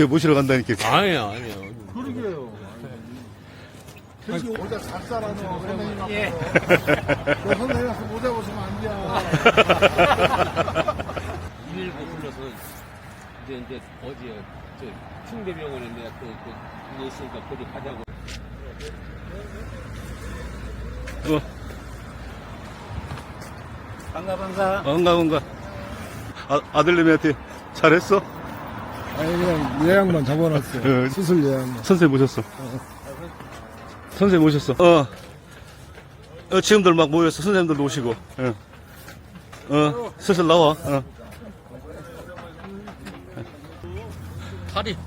제가 모시러 간다니까. 아니요, 아니요. 그러게요. 그래서 모자 잘 살아요, 선생님 앞에. 예. 너 선생님 앞에 모자 벗으면 안 돼. 일못 불러서 이제 이제 어디요? 저 충대병원에 내가 그, 그 그게 있으니까 거기 가자고. 어, 반가 반가. 뭔가, 뭔가. 아, 아들내미한테 잘했어? 아니, 그냥 예약만 잡아놨어요. 어. 수술 예약만. 선생 모셨어. 선생 모셨어. 어. 어, 지금들 막 모였어. 선생님들 오시고. 어. 어, 슬슬 나와. 어. 다리.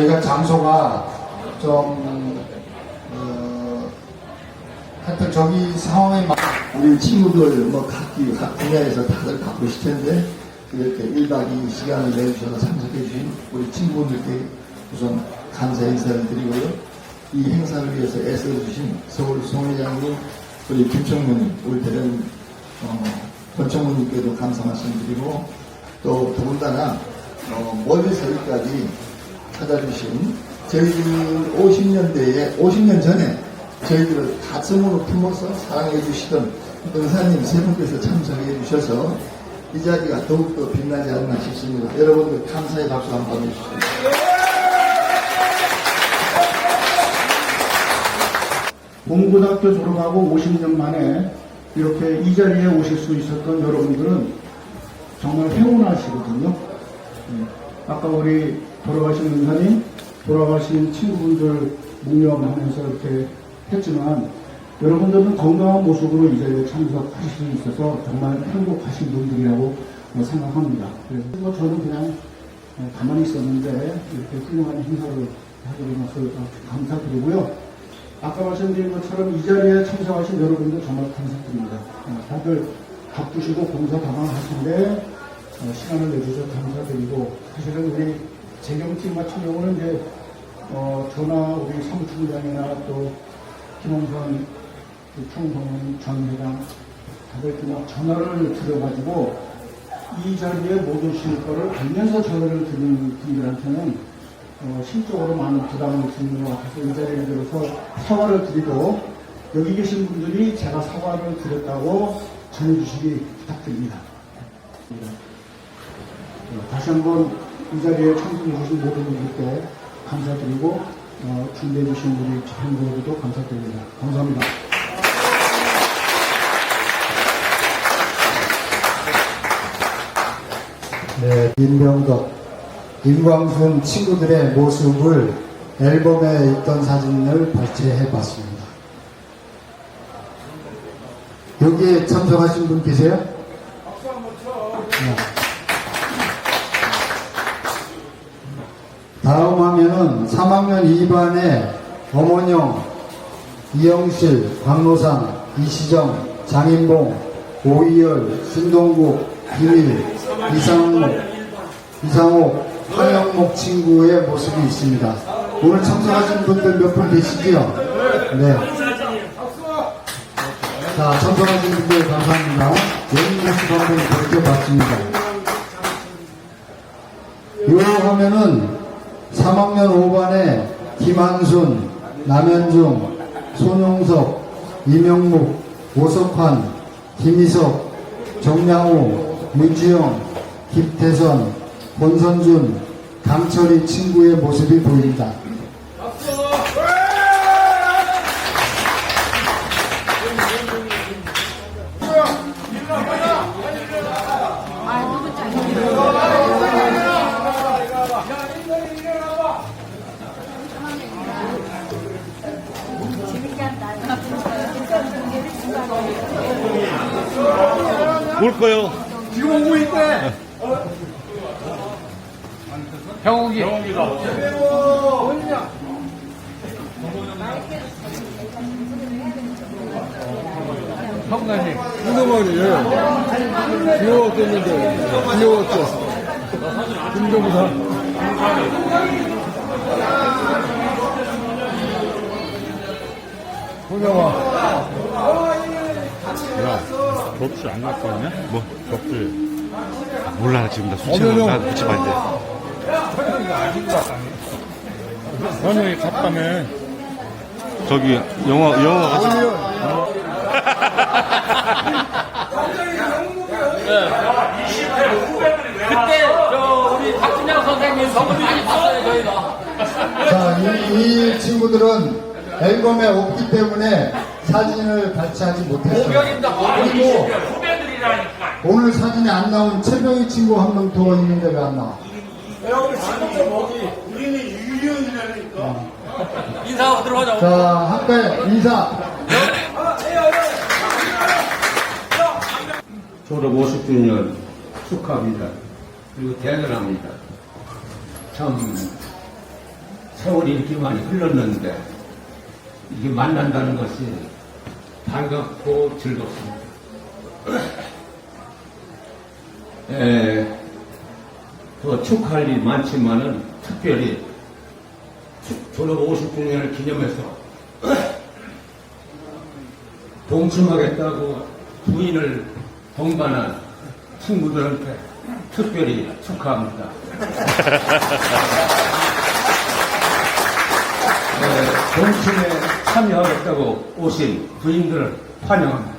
희가 장소가 좀, 어, 하여튼 저기 상황에 맞 우리 친구들 뭐 각기 각 분야에서 다들 바쁘실 텐데 이렇게 1박 2일 시간을 내주셔서 참석해 주신 우리 친구분들께 우선 감사 인사를 드리고요. 이 행사를 위해서 애써주신 서울 송회장님, 우리 김청문, 우리 대련, 어, 권청문님께도 감사 말씀드리고 또 더군다나 어, 멀리서 여기까지 찾아주신 저희들 50년대에 50년 전에 저희들을 가슴으로 품어서 사랑해 주시던 은사님 세 분께서 참석해 주셔서 이 자리가 더욱더 빛나지 않나 싶습니다. 여러분들 감사의 박수 한번 보내주시죠. 공고등학교 졸업하고 50년 만에 이렇게 이 자리에 오실 수 있었던 여러분들은 정말 행운하시거든요. 예. 아까 우리 돌아가신 은사님, 돌아가신 친구분들 묵념하면서 이렇게 했지만 여러분들은 건강한 모습으로 이 자리에 참석하실 수 있어서 정말 행복하신 분들이라고 뭐 생각합니다. 그래서 뭐 저는 그냥 어, 가만히 있었는데 이렇게 훌륭한 행사를 하게 되어서 감사드리고요. 아까 말씀드린 것처럼 이 자리에 참석하신 여러분들 정말 감사드립니다. 어, 다들 바쁘시고 공사 다방하신데 어, 시간을 내주셔서 감사드리고 사실은 우리 재경팀 같은 경우는 이제 어, 저나 우리 사무총장이나 또 김홍선 그 총동원 전 회장 다들 그냥 전화를 드려가지고 이 자리에 못 오실 거를 알면서 전화를 드리는 분들한테는 어, 심적으로 많은 부담을 주는 것 같아서 이 자리에 들어서 사과를 드리고 여기 계신 분들이 제가 사과를 드렸다고 전해주시기 부탁드립니다. 어, 다시 한번 이 자리에 참석해 주신 모든 분들께 감사드리고 어, 준비해 주신 우리 집행부에도 감사드립니다. 감사합니다. 네, 임병덕, 임광순 친구들의 모습을 앨범에 있던 사진을 발췌해 봤습니다. 여기에 참석하신 분 계세요? 네. 다음 화면은 3학년 2반의 엄원영, 이영실, 박노상, 이시정, 장인봉, 오이열, 신동국, 김일, 이상목, 이상옥, 황영목 친구의 모습이 있습니다. 오늘 참석하신 분들 몇 분 계시지요? 네. 자, 참석하신 분들 감사합니다. 여기 모습 한번 보여봤습니다. 이 화면은 3학년 5반의 김한순, 남현중, 손용석, 이명묵, 오석환, 김희석, 정양호, 문주영, 김태선, 권선준, 강철희 친구의 모습이 보입니다. 거요. 지금 오고 있대. 형욱이. 형님. 그동안이 귀여웠겠는데 귀여웠어. 김종사. 호명아. 접시 안 갖고 왔냐? 뭐? 접시. 몰라, 지금 나. 취해서 나 붙이면 안 돼. 현영이 갔다며. 저기, 영화, 영화 같이. 그때 저 우리 박진영 선생님 선물 많이 봤어요 저희가. 자, 이, 이 친구들은 앨범에 없기 때문에 사진을 발치하지 못했어요. 그리고 후배들이라니까. 오늘 사진에 안 나온 최병희 친구 한 명 더 있는데 왜 안 나와? 인사하고 들어가자. 자, 학배 인사. 졸업 50주년 축하합니다. 그리고 대단합니다. 참 세월이 이렇게 많이 흘렀는데 이게 만난다는 것이 반갑고 즐겁습니다. 에, 더 축하할 일이 많지만은 특별히 축- 졸업 50주년을 기념해서 동침하겠다고 부인을 동반한 친구들한테 특별히 축하합니다. 네, 동침에 참여하겠다고 오신 부인들을 환영합니다.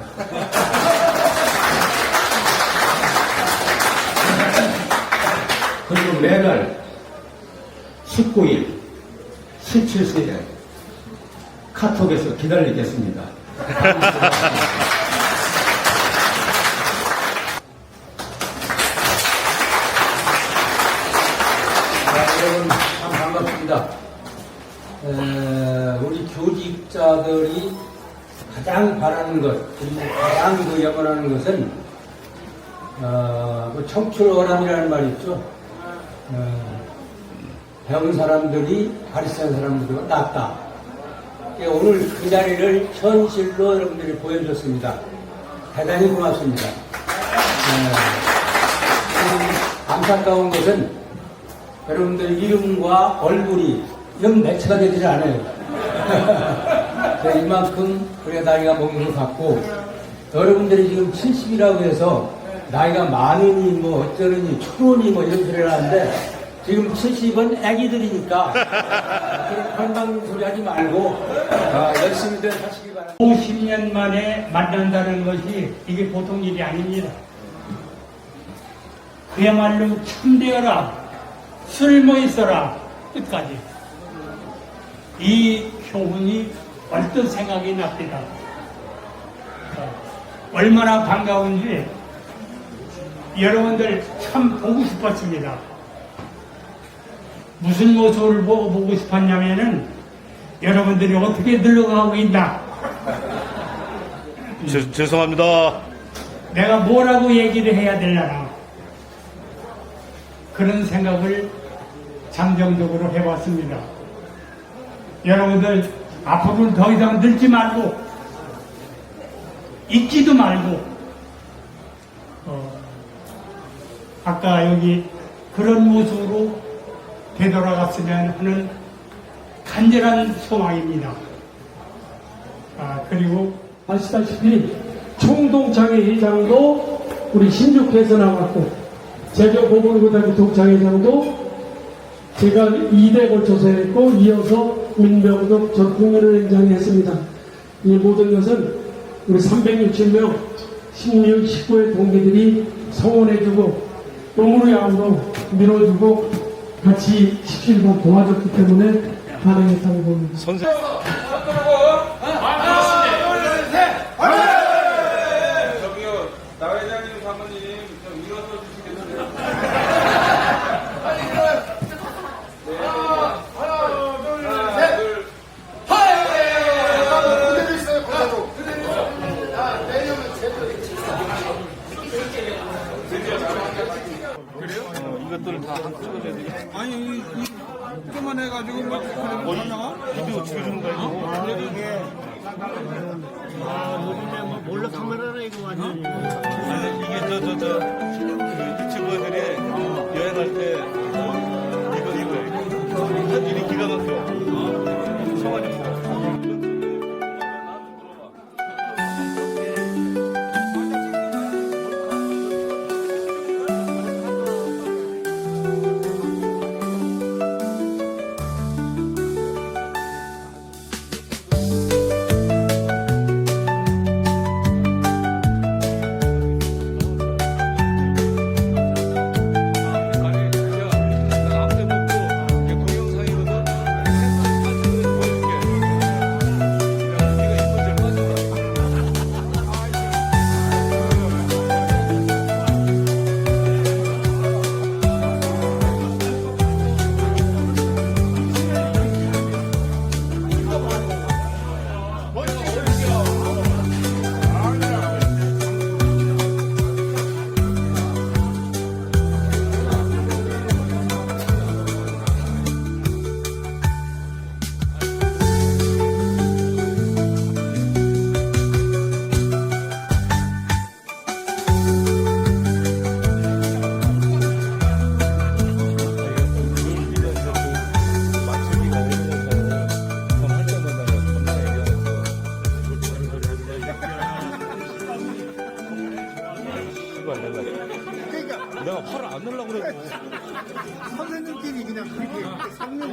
그리고 매달 19일, 17시에 카톡에서 기다리겠습니다. 자, 여러분 참 반갑습니다. 에, 우리 교직자들이 가장 바라는 것, 가장 그 염원하는 것은 어, 그 청출어람이라는 말이 있죠. 어, 배운 사람들이 가르치는 사람들보다 낫다. 예, 오늘 그 자리를 현실로 여러분들이 보여줬습니다. 대단히 고맙습니다. 에, 좀 안타까운 것은 여러분들 이름과 얼굴이 이런 매체가 되질 않아요. 그래서 이만큼 그래 나이가 먹는 것 같고 여러분들이 지금 70이라고 해서 나이가 많으니 뭐 어쩌느니 초론이 뭐 이런 소리를 하는데 지금 70은 애기들이니까 그런 건방 소리 하지 말고 아, 열심히들 하시기 바랍니다. 50년 만에 만난다는 것이 이게 보통 일이 아닙니다. 그야말로 참되어라, 쓸모 있어라, 끝까지. 이 교훈이 얼뜻 생각이 납니다. 어, 얼마나 반가운지 여러분들 참 보고 싶었습니다. 무슨 모습을 보고 보고 싶었냐면은 여러분들이 어떻게 늙어가고 있나 죄, 죄송합니다. 내가 뭐라고 얘기를 해야 되려나 그런 생각을 잠정적으로 해봤습니다. 여러분들 앞으로는 더 이상 늙지 말고 잊지도 말고 어, 아까 여기 그런 모습으로 되돌아갔으면 하는 간절한 소망입니다. 아, 그리고 아시다시피 총동창회 회장도 우리 신주께서 나왔고 제주보건고등학교 동창회장도 제가 2대 걸쳐서 했고 이어서 민병덕 전 국민을 회장이 했습니다. 이 모든 것은 우리 360명 16, 19의 동기들이 성원해주고 똥으로 양으로 밀어주고 같이 17번 도와줬기 때문에 가능했다고 봅니다. 선생 저기요, 나 회장님, 사모님, 좀 일어서 주시겠어요? 하나, 둘, 그대로 있어요, 그대로. 그대로. 자, 내년은 제대로. 아니 이, 이 조그만 해가지고 막 그래 못 나가? 이거 어떻게 주는 거야 이거? 아니 이게 저 저저 유튜버들이 여행할 때 내가 화를 안 내려고 그래. 선생님끼리 그냥 그렇게 걸나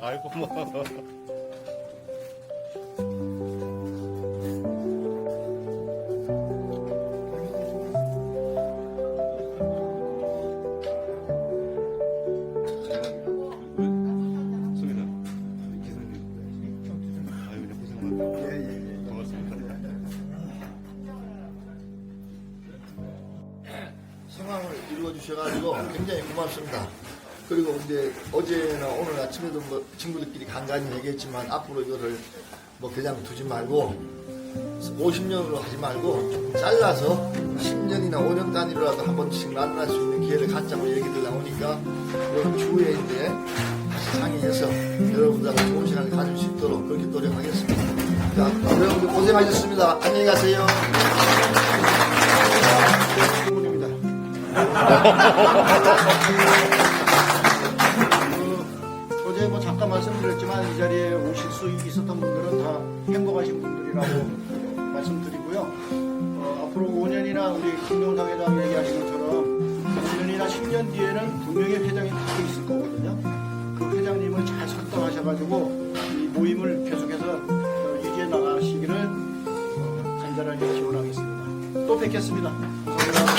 아이고, 뭐. 수고 그리고 이제 어제나 오늘 아침에도 뭐 친구들끼리 간간히 얘기했지만 앞으로 이거를 뭐 그냥 두지 말고 50년으로 하지 말고 좀 잘라서 10년이나 5년 단위로라도 한 번씩 만날 수 있는 기회를 갖자고 얘기들 나오니까 이번 주에 이제 다시 상의해서 여러분들하고 좋은 시간을 가질 수 있도록 그렇게 노력하겠습니다. 자, 여러분들 고생하셨습니다. 안녕히 가세요. 그, 어제 어제 뭐 잠깐 말씀드렸지만 이 자리에 오실 수 있었던 분들은 다 행복하신 분들이라고 말씀드리고요. 어, 앞으로 5년이나 우리 김용상 회장 얘기하신 것처럼 5년이나 10년 뒤에는 분명히 회장이 바뀌어 있을 거거든요. 그 회장님을 잘 설득하셔가지고 이 모임을 계속해서 어, 유지해 나가시기를 어, 간절하게 기원하겠습니다. 또 뵙겠습니다. 감사합니다.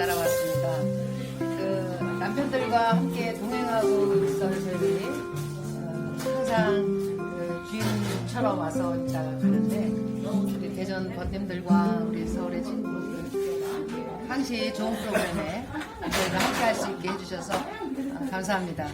따라왔습니다. 그 남편들과 함께 동행하고 있을 저희 어, 항상 그 주인처럼 와서 이따 가는데 우리 대전 번님들과 우리 서울의 친구들 항시 좋은 프로그램에 저희가 함께 할 수 있게 해주셔서 어, 감사합니다.